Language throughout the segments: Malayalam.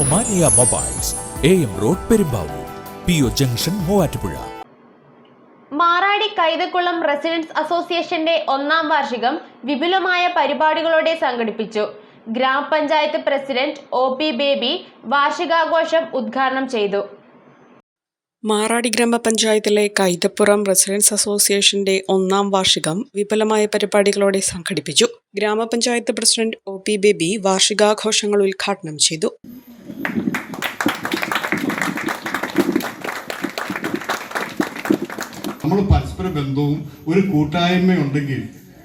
Omania mobiles A M road Perumbavoor P O junction Muvattupuzha. Maradi Kaithakulam residents അസോസിയേഷന്റെ ഒന്നാം വാർഷികം വിപുലമായ പരിപാടികളോടെ സംഘടിപ്പിച്ചു. ഗ്രാമപഞ്ചായത്ത് പ്രസിഡന്റ് ഒ പി ബേബി വാർഷികാഘോഷം ഉദ്ഘാടനം ചെയ്തു. മാറാടി ഗ്രാമപഞ്ചായത്തിലെ കൈതപ്പുറം റെസിഡൻസ് അസോസിയേഷന്റെ ഒന്നാം വാർഷികം വിപുലമായ പരിപാടികളോടെ സംഘടിപ്പിച്ചു. ഗ്രാമപഞ്ചായത്ത് പ്രസിഡന്റ് ഒ പി ബേബി വാർഷികാഘോഷങ്ങൾ ഉദ്ഘാടനം ചെയ്തു. നമ്മൾ പരസ്പര ബന്ധവും ഒരു കൂട്ടായ്മയുണ്ടെങ്കിൽ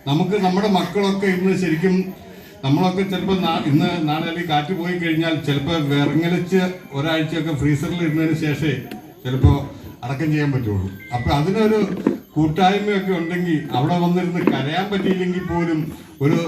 നമുക്ക് നമ്മുടെ മക്കളൊക്കെ ഇന്ന് ശരിക്കും നമ്മളൊക്കെ ചിലപ്പോൾ ഇന്ന് നാളെ അല്ലെങ്കിൽ കാറ്റ് പോയി കഴിഞ്ഞാൽ ചിലപ്പോൾ വിറങ്ങലിച്ച് ഒരാഴ്ചയൊക്കെ ഫ്രീസറിൽ ഇടുന്നതിന് ശേഷമേ ചിലപ്പോൾ അടക്കം ചെയ്യാൻ പറ്റുള്ളൂ. അപ്പം അതിനൊരു കൂട്ടായ്മയൊക്കെ ഉണ്ടെങ്കിൽ അവിടെ വന്നിരുന്ന് കരയാൻ പറ്റിയില്ലെങ്കിൽ പോലും ഒരു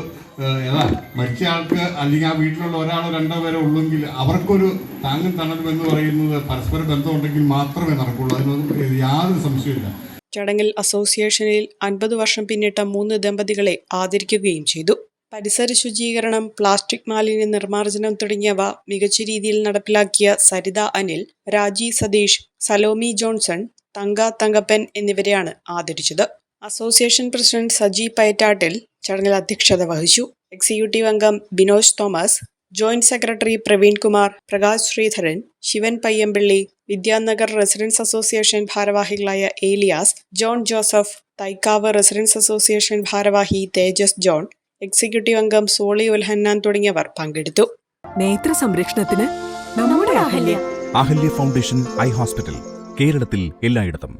ഏതാ മരിച്ച ആൾക്ക് അല്ലെങ്കിൽ ആ വീട്ടിലുള്ള ഒരാളോ രണ്ടോ പേരോ ഉള്ളെങ്കിൽ അവർക്കൊരു താങ്ങും തണലും എന്ന് പറയുന്നത് പരസ്പര ബന്ധമുണ്ടെങ്കിൽ മാത്രമേ നടക്കുള്ളൂ. അതിനൊന്നും യാതൊരു സംശയമില്ല ചടങ്ങിൽ അസോസിയേഷനിൽ അൻപത് വർഷം പിന്നിട്ട മൂന്ന് ദമ്പതികളെ ആദരിക്കുകയും ചെയ്തു. പരിസര ശുചീകരണം പ്ലാസ്റ്റിക് മാലിന്യ നിർമ്മാർജനം തുടങ്ങിയവ മികച്ച രീതിയിൽ നടപ്പിലാക്കിയ സരിത അനിൽ രാജി സതീഷ് സലോമി ജോൺസൺ തങ്ക തങ്കപ്പൻ എന്നിവരെയാണ് ആദരിച്ചത്. അസോസിയേഷൻ പ്രസിഡന്റ് സജി പയറ്റാട്ടിൽ ചടങ്ങിൽ അധ്യക്ഷത വഹിച്ചു. എക്സിക്യൂട്ടീവ് അംഗം Binoj Thomas joint secretary Praveen Kumar Prakash Sreedharan Sivan Payyampilly Vidyanagar residents association ഭാരവാഹികളായ ഏലിയാസ് ജോൺ ജോസഫ് തൈക്കാവ് റെസിഡൻസ് അസോസിയേഷൻ ഭാരവാഹി തേജസ് ജോൺ എക്സിക്യൂട്ടീവ് അംഗം സോളി ഉൽഹന്നാൻ തുടങ്ങിയവർ പങ്കെടുത്തു. നേത്ര സംരക്ഷണത്തിന് നമ്മുടെ Ahalya. Ahalya foundation eye hospital കേരളത്തിൽ എല്ലായിടത്തും.